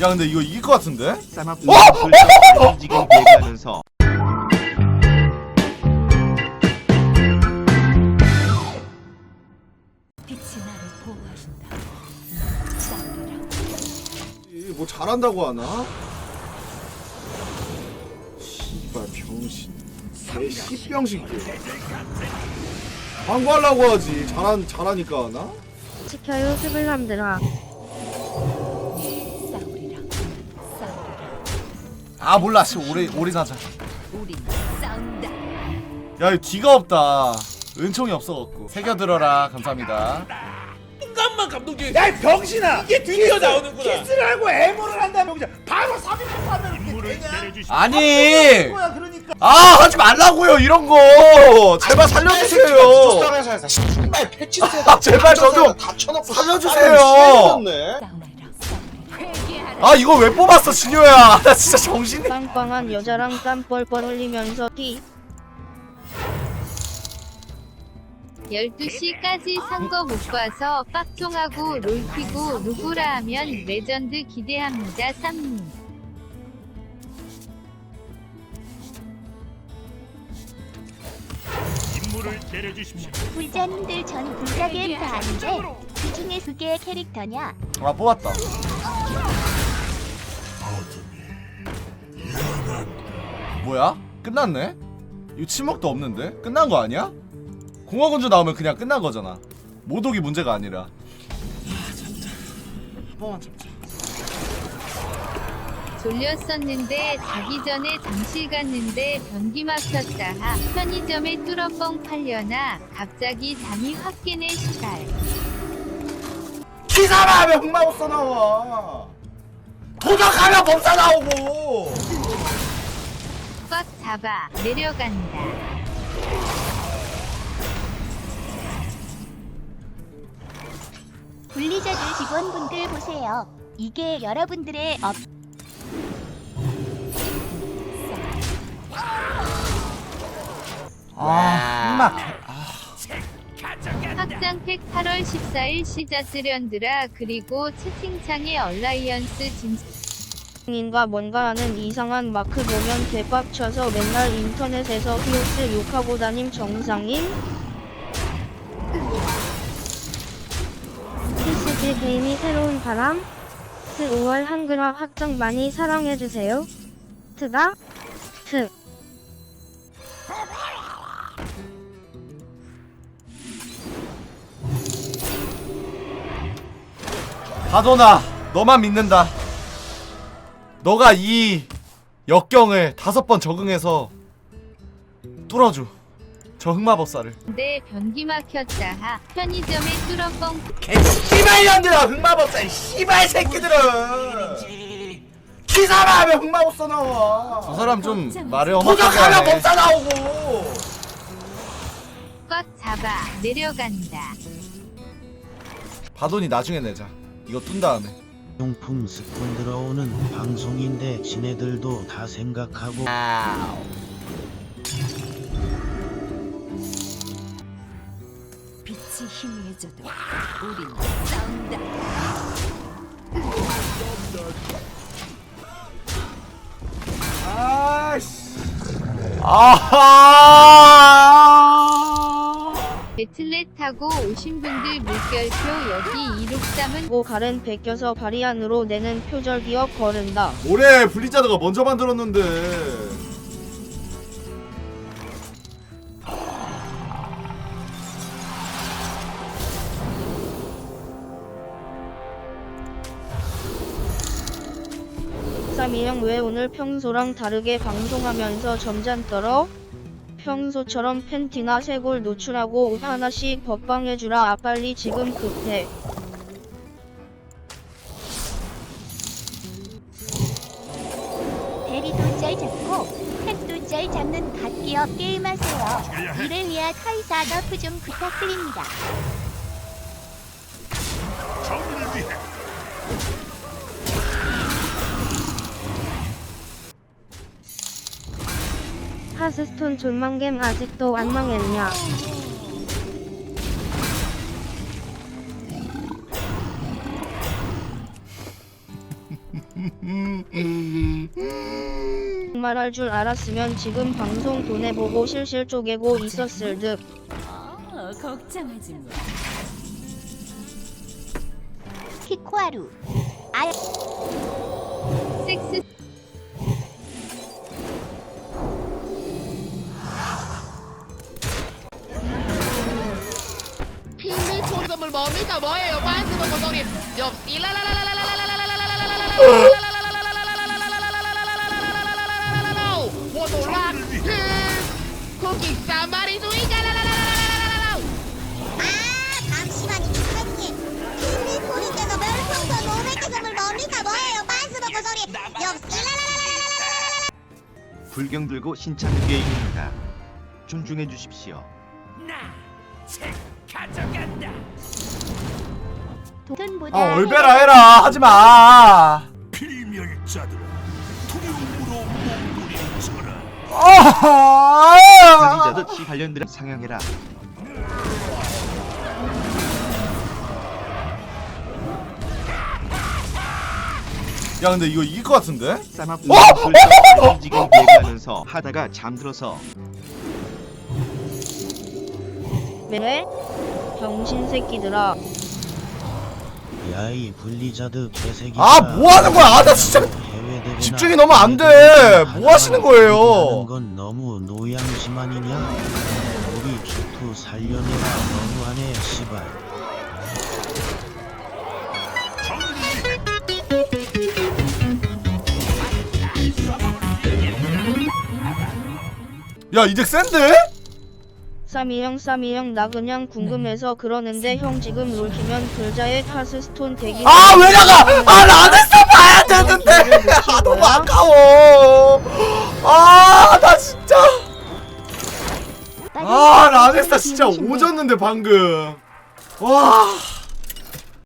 야 근데 이거 이길 것 같은데? 얘기하면서 빛이 나를 보호하신다. 싸우리라. 이뭐 잘한다고 하나? 씨발 병신 개 씨병신 개 광고하려고 하지 잘한, 잘하니까 하나? 지켜요 스블람들아 아 몰라. 씨 오래 오래 사자. 우린 싸운다. 야 이거 뒤가 없다. 은총이 없어갖고. 새겨들어라. 감사합니다. 잠깐만 감독님 야 이 병신아! 이게 드디어 나오는구나. 키스를 하고 애모를 한다는 병신 바로 3인분 하면 이게 되냐? 아니! 거야 그러니까. 아 하지 말라고요 이런 거. 제발 살려주세요. 신발 아, 제발 저도 다 쳐놓고 살려주세요. 회개하라. 아 이거 왜 뽑았어 진효야 나 진짜 정신이 빵빵한 여자랑 땀 뻘뻘 흘리면서 끼 12시까지 산거못 봐서 빡종하고 롤피고 누구라 하면 레전드 기대합니다. 쌈님. 불자님들 전 불자게 다 아는데 그 중에 그게 캐릭터냐? 아 뽑았다 뭐야? 끝났네? 이거 침묵도 없는데? 끝난 거 아니야? 공화군주 나오면 그냥 끝난 거잖아 모독이 문제가 아니라 한 번만 참자 졸렸었는데 자기 전에 잠실 갔는데 변기 막혔다. 하. 편의점에 뚫어뻥 팔려나 갑자기 잠이 확 깨네 시발. 기사라 하면 흑마법사 나와 도적하면 법사 나오고 꽉 잡아 내려간다. 블리자드 직원분들 보세요. 이게 여러분들의 업아 확장팩 8월 14일 시작스련드라 그리고 채팅창에 얼라이언스 진 인가 뭔가 하는 이상한 마크 보면 개빡쳐서 맨날 인터넷에서 히오스 욕하고 다님 정상인? PCG 게임이 새로운 바람? 트 5월 한글화 확정 많이 사랑해주세요. 트가? 트. 가도나 너만 믿는다 너가 이 역경을 다섯 번 적응해서 뚫어줘. 저 흑마법사를. 데 변기 막혔다. 하. 편의점에 뚫어뻥. 개 씨발 년들아 흑마법사 이 씨발 새끼들은. 기사라 하면 흑마법사 나와. 저 사람 좀 말을 험하게 하면 법사 나오고. 꽉 잡아. 내려간다. 바돈이 나중에 내자. 이거 뜬 다음에 용품 스폰 들어오는 방송인데 지네들도 다 생각하고 빛이 희미해져도 우린 싸운다. 아씨 아하 배틀넷 타고 오신 분들 물결표 여기 263은 고 가렌 베껴서 발이 안으로 내는 표절 기억 거른다. 올해 블리자드가 먼저 만들었는데 쌈이 형 왜 오늘 평소랑 다르게 방송하면서 점잔 떨어? 평소처럼 팬티나 쇄골 노출하고 옷 하나씩 법방해주라 아 빨리 지금 급해 대리도 잘 잡고 팩도 잘 잡는 갓기업 게임하세요. 이를 위한 카이사 너프 좀 부탁드립니다. 하스스톤 존망겜 아직도 안 망했냐 말할 줄 알았으면 지금 방송 돈해보고 실실 쪼개고 있었을 듯. 어, 걱정하지 마. 키코하루. 아 섹스 소리감을 뭡니까 뭐예요 반스 먹고 소리 역시 포도락 쿠키 사마리 누이가 아 잠시만요 선생님 필미 소리께서 별풍선 500개 선물 뭡니까 뭐예요 반스 먹고 소리 역시 불경 들고 신창 게임입니다. 존중해 주십 시오. 돈보다 아 얼베라 해라 하지마 필멸자들아 두려움으로 몸부림쳐라 아 블리자드 시 관련들은 상향해라. 야 근데 이거 이길 것 같은데? 불경 지금 얘기하면서 하다가 잠들어서 왜? 병신 새끼들아. 야이 블리자드 개새끼 아 뭐 하는 거야 아 나 진짜 집중이 너무 안 돼. 뭐 하시는 거예요? 하는 건 너무 노양심 아니냐? 우리 주투 살려내라 너무하네 시발 야 이덱 센데? 쌈이 형, 쌈이 형, 나 그냥 궁금해서 그러는데 형 지금 롤 키면 글자에 카스스톤 대기. 아 왜 나가 아 라데스 봐야 되는데. 아 너무 아까워. 아 나 진짜. 아 라데스 진짜 오졌는데 방금. 와